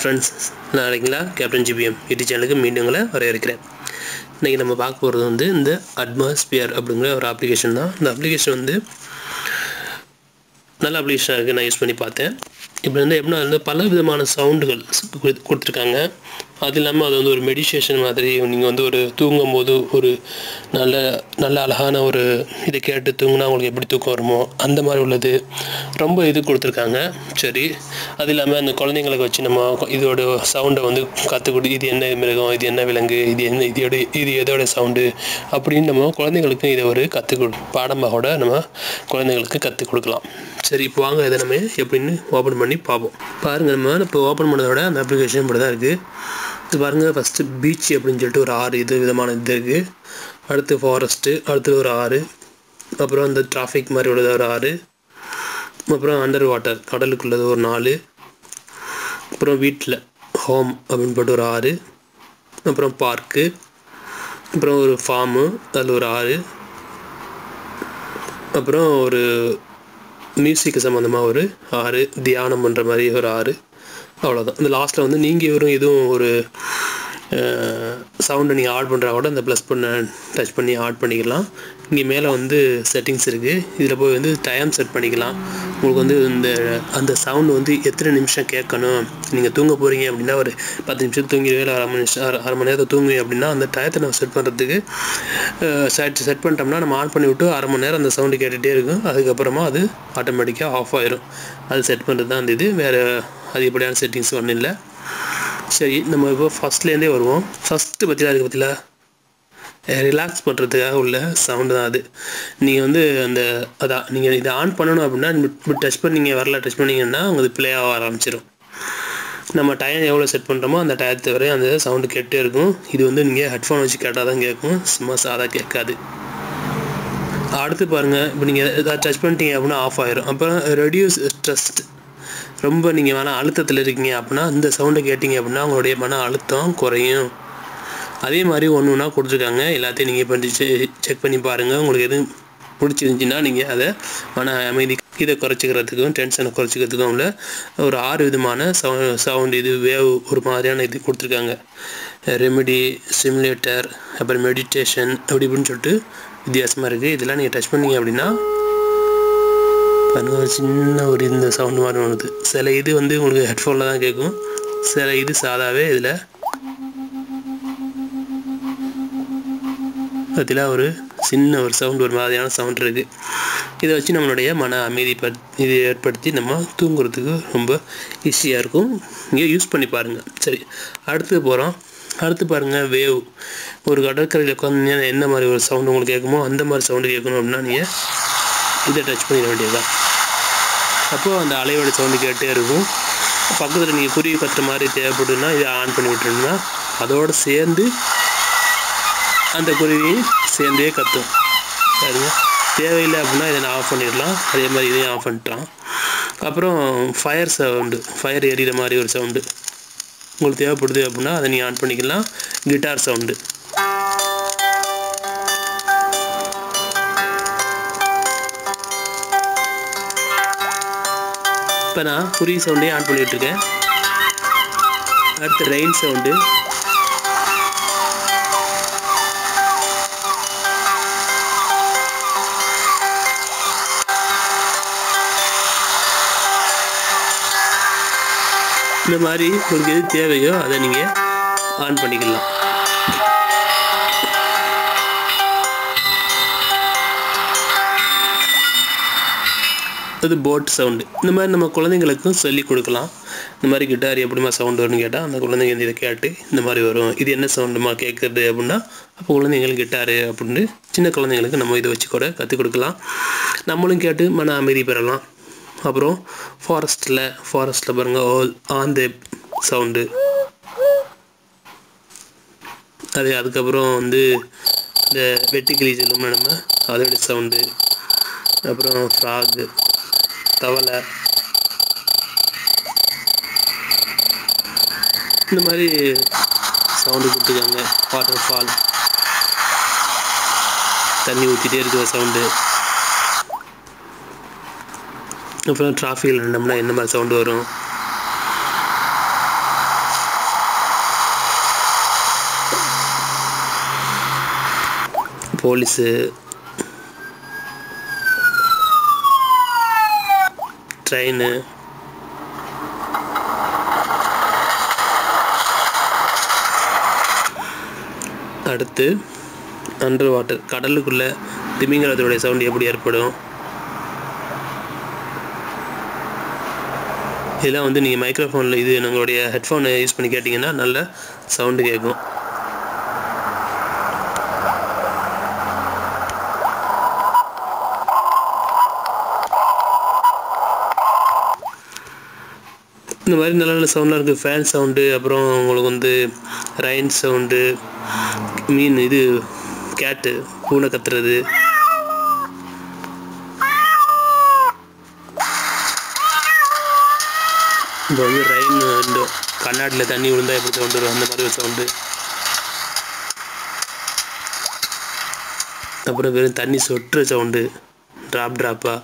Friends நான் இருக்கீங்களா captain GBM YouTube சேனலுக்கு மீண்டும் உங்களை வரவேற்கிறேன். இன்றைக்கி நம்ம பார்க்க போகிறது வந்து இந்த அட்மாஸ்பியர் அப்படிங்கிற ஒரு அப்ளிகேஷன் தான். இந்த அப்ளிகேஷன் வந்து நல்ல அப்ளிகேஷனாக இருக்குது நான் யூஸ் பண்ணி பார்த்தேன். இப்போ வந்து எப்படின்னா வந்து பல விதமான சவுண்டுகள் கொடுத்துருக்காங்க. அது இல்லாமல் அது வந்து ஒரு மெடிடேஷன் மாதிரி நீங்கள் வந்து ஒரு தூங்கும் போது ஒரு நல்ல நல்ல அழகான ஒரு இதை கேட்டு தூங்கினா உங்களுக்கு எப்படி தூக்கம் வருமோ அந்த மாதிரி உள்ளது. ரொம்ப இது கொடுத்துருக்காங்க. சரி அது இல்லாமல் அந்த குழந்தைங்களுக்கு வச்சு நம்ம இதோட சவுண்டை வந்து கற்றுக் கொடு இது என்ன மிருகம் இது என்ன விலங்கு இது என்ன இதோட இது எதோட சவுண்டு அப்படின்னு நம்ம குழந்தைங்களுக்கு இதை ஒரு கற்றுக் கொடு பாடமாக கூட நம்ம குழந்தைங்களுக்கு கற்றுக் கொடுக்கலாம். சரி இப்போ வாங்க இதை நம்ம எப்படின்னு ஓப்பன் பண்ணி பார்ப்போம். பாருங்கள் நம்ம இப்போ ஓப்பன் பண்ணதோட அந்த அப்ளிகேஷன் இப்படி தான் இருக்குது இது பாருங்கள் ஃபஸ்ட்டு பீச் அப்படின்னு சொல்லிட்டு ஒரு ஆறு இது விதமான இது இருக்குது அடுத்து ஃபாரஸ்ட்டு அடுத்து ஒரு ஆறு. அப்புறம் அந்த டிராஃபிக் மாதிரி உள்ளது ஒரு ஆறு. அப்புறம் அண்டர் வாட்டர் கடலுக்குள்ளது ஒரு நாலு. அப்புறம் வீட்டில் ஹோம் அப்படின்னு போட்டு ஒரு ஆறு. அப்புறம் பார்க்கு அப்புறம் ஒரு ஃபார்மு அதில் ஒரு ஆறு. அப்புறம் ஒரு மியூசிக்கு சம்மந்தமாக ஒரு ஆறு தியானம் பண்ணுற மாதிரி ஒரு ஆறு. அவ்வளோதான் இந்த லாஸ்ட்டில் வந்து நீங்கள் வெறும் எதுவும் ஒரு சவுண்டை நீங்கள் ஆட் பண்ணுறா கூட இந்த ப்ளஸ் பண்ண டச் பண்ணி ஆட் பண்ணிக்கலாம். இங்கே மேலே வந்து செட்டிங்ஸ் இருக்குது இதில் போய் வந்து டைம் செட் பண்ணிக்கலாம். உங்களுக்கு வந்து இந்த அந்த சவுண்டு வந்து எத்தனை நிமிஷம் கேட்கணும்? நீங்கள் தூங்க போகிறீங்க அப்படின்னா ஒரு பத்து நிமிஷம் தூங்கிடுவே இல்லை அரை மணி நிமிஷம் அரை மணி நேரத்தை தூங்குவேன் அப்படின்னா அந்த டயத்தை நம்ம செட் பண்ணுறதுக்கு செட் செட் பண்ணிட்டோம்னா நம்ம ஆன் பண்ணி விட்டு அரை மணி நேரம் அந்த சவுண்டு கேட்டுகிட்டே இருக்கும். அதுக்கப்புறமா அது ஆட்டோமேட்டிக்காக ஆஃப் ஆயிரும். அது செட் பண்ணுறது தான் அந்த இது. வேறு அதிகப்படியான செட்டிங்ஸ் ஒன்றும் இல்லை. சரி நம்ம இப்போ ஃபஸ்ட்லேருந்தே வருவோம். ஃபஸ்ட்டு பற்றிலாம் இருக்குது பற்றில ரிலாக்ஸ் பண்ணுறதுக்காக உள்ள சவுண்டு தான் அது. நீங்கள் வந்து அந்த அதான் நீங்கள் இதை ஆன் பண்ணணும் அப்படின்னா டச் பண்ணிங்க வரல டச் பண்ணிங்கன்னா உங்களுக்கு ப்ளே ஆக ஆரம்பிச்சிடும் நம்ம டயம் எவ்வளோ செட் பண்ணுறோமோ அந்த டயத்தை வரையும் அந்த சவுண்டு கேட்டே இருக்கும். இது வந்து நீங்கள் ஹெட்ஃபோன் வச்சு கேட்டால் தான் கேட்கும். சும்மா சாதா கேட்காது. அடுத்து பாருங்கள் இப்போ நீங்கள் ஏதாவது டச் பண்ணிட்டீங்க அப்படின்னா ஆஃப் ஆயிரும். அப்புறம் ரெடியூஸ் ஸ்ட்ரெஸ்ட் ரொம்ப நீங்கள் மன அழுத்தத்தில் இருக்கீங்க அப்படின்னா இந்த சவுண்டை கேட்டிங்க அப்படின்னா உங்களுடைய மன அழுத்தம் குறையும். அதே மாதிரி ஒன்று ஒன்றா கொடுத்துருக்காங்க. எல்லாத்தையும் நீங்கள் பண்ணி செக் பண்ணி பாருங்கள் உங்களுக்கு எதுவும் பிடிச்சிருந்துச்சின்னா நீங்கள் அதை மன அமைதி இதை குறைச்சிக்கிறதுக்கும் டென்ஷனை குறைச்சிக்கிறதுக்கும் உள்ள ஒரு ஆறு விதமான சவு சவுண்ட் இது வேவ் ஒரு மாதிரியான இது கொடுத்துருக்காங்க. ரெமெடி சிமுலேட்டர் அப்புறம் மெடிடேஷன் அப்படி இப்படின்னு சொல்லிட்டு வித்தியாசமாக இருக்குது இதெல்லாம் நீங்கள் டச் பண்ணிங்க அப்படின்னா ஒரு சின்ன ஒரு இந்த சவுண்டு மாதிரி வருது. சில இது வந்து உங்களுக்கு ஹெட்ஃபோனில் தான் கேட்கும். சில இது சாதாவே இதில் பக்கத்தில் ஒரு சின்ன ஒரு சவுண்ட் ஒரு மாதிரியான சவுண்ட் இருக்குது இதை வச்சு நம்மளுடைய மன அமைதி இது ஏற்படுத்தி நம்ம தூங்குறதுக்கு ரொம்ப ஈஸியாக இருக்கும். இங்கே யூஸ் பண்ணி பாருங்கள் சரி அடுத்து போகிறோம் அடுத்து பாருங்கள் வேவ். ஒரு கடற்கரையில் உட்காந்து என்ன மாதிரி ஒரு சவுண்டு உங்களுக்கு கேட்குமோ அந்த மாதிரி சவுண்டு கேட்கணும் அப்படின்னா நீங்கள் இதை டச் பண்ணிட வேண்டியதுதான். அப்போது அந்த அலையோட சவுண்டு கேட்டே இருக்கும். பக்கத்தில் நீங்கள் குருவி கத்துற மாதிரி தேவைப்படுதுன்னா இதை ஆன் பண்ணி விட்டுருந்தா அதோடு சேர்ந்து அந்த குருவியும் சேர்ந்தே கத்தும். சரிங்க தேவையில்லை அப்படின்னா இதை நான் ஆஃப் பண்ணிடலாம். அதே மாதிரி இதையும் ஆஃப் பண்ணிட்டான். அப்புறம் ஃபயர் சவுண்டு ஃபயர் எரியிற மாதிரி ஒரு சவுண்டு உங்களுக்கு தேவைப்படுது அப்படின்னா அதை நீங்கள் ஆன் பண்ணிக்கலாம். கிட்டார் சவுண்டு இப்போ நான் குருவி சவுண்டையும் ஆன் பண்ணிகிட்ருக்கேன் அடுத்து ரெயின் சவுண்டு இந்த மாதிரி உங்களுக்கு எது தேவையோ அதை நீங்கள் ஆன் பண்ணிக்கலாம். அது போட் சவுண்டு இந்த மாதிரி நம்ம குழந்தைங்களுக்கும் சொல்லி கொடுக்கலாம். இந்த மாதிரி கிட்டார் எப்படிமா சவுண்டு வரும்னு கேட்டால் அந்த குழந்தைங்க இதை கேட்டு இந்த மாதிரி வரும். இது என்ன சவுண்டுமா கேட்குறது அப்படின்னா அப்போ குழந்தைங்களுக்கு கிட்டாரு அப்படின்னு சின்ன குழந்தைங்களுக்கு நம்ம இதை வச்சு கூட கற்றுக் கொடுக்கலாம். நம்மளும் கேட்டு மன அமைதி பெறலாம். அப்புறம் ஃபாரஸ்ட்டில் ஃபாரஸ்ட்டில் பாருங்கள் ஓல் ஆந்த சவுண்டு அது அதுக்கப்புறம் வந்து இந்த வெட்டுக்கிளி சொல்லுமா நம்ம அதோட சவுண்டு அப்புறம் ஃப்ராகு தவளை. இந்த மாதிரி சவுண்டு கொடுத்துருக்காங்க வாட்டர் ஃபால் தண்ணி ஊற்றிட்டே இருக்கிற சவுண்டு அப்புறம் டிராஃபிக்கில் நின்னோம்னா என்ன மாதிரி சவுண்டு வரும்? போலீஸு ட்ரெயின் அடுத்து அண்டர் வாட்டர் கடலுக்குள்ளே திமிங்கலத்தினுடைய சவுண்டு எப்படி ஏற்படும்? இதெல்லாம் வந்து நீங்கள் மைக்ரோஃபோனில் இது நம்மளுடைய ஹெட்ஃபோனை யூஸ் பண்ணி கேட்டிங்கன்னா நல்ல சவுண்டு கேட்கும் இந்த மாதிரி நல்ல நல்ல சவுண்டாக இருக்குது ஃபேன் சவுண்டு அப்புறம் உங்களுக்கு வந்து ரைன் சவுண்டு மீன் இது கேட்டு பூனை கத்துறது. இப்போ வந்து ரெயின் வந்து கண்ணாடியில் தண்ணி விழுந்தா எப்படி சவுண்டு வரும் அந்த மாதிரி ஒரு சவுண்டு அப்புறம் வெறும் தண்ணி சொட்டுற சவுண்டு ட்ராப் ட்ராப்பாக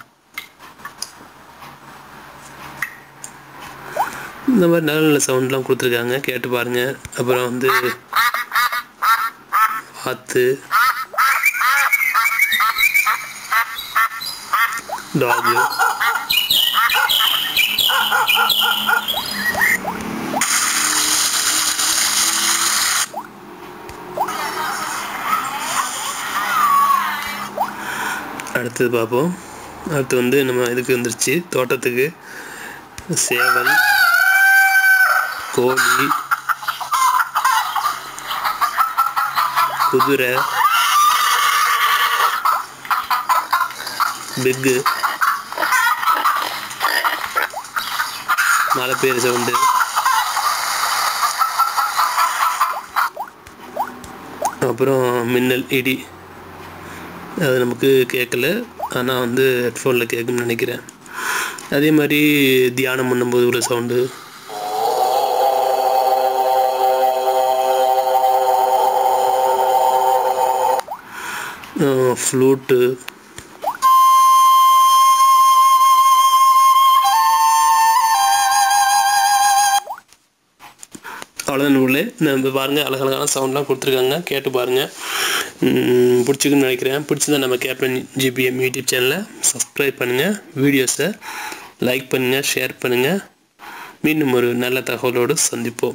இந்த மாதிரி நல்ல நல்ல சவுண்ட்லாம் கொடுத்துருக்காங்க. கேட்டு பாருங்கள் அப்புறம் வந்து ஆற்று டாகு அடுத்தது பார்ப்போம். அடுத்து வந்து நம்ம இதுக்கு வந்துருச்சு. தோட்டத்துக்கு. சேவல். கோழி. குதிரை. பிக்கு. மழை பெய்யுற சவுண்டு அப்புறம் மின்னல் இடி. அது நமக்கு கேட்கல. ஆனால் வந்து ஹெட்ஃபோனில் கேட்கும்னு நினைக்கிறேன். அதே மாதிரி தியானம் பண்ணும்போது உள்ள சவுண்டு ஃப்ளூட்டு அவ்வளோதான் உள்ளே நம்ம பாருங்கள் அழகழகான சவுண்ட்லாம் கொடுத்துருக்காங்க. கேட்டு பாருங்கள் பிடிச்சிக்குன்னு நினைக்கிறேன். பிடிச்சிருந்தா நம்ம கேப்டன் ஜிபிஎம் யூடியூப் சேனலை சப்ஸ்கிரைப் பண்ணுங்கள் வீடியோஸை லைக் பண்ணுங்கள் ஷேர் பண்ணுங்கள் மீண்டும் ஒரு நல்ல தகவலோடு சந்திப்போம்.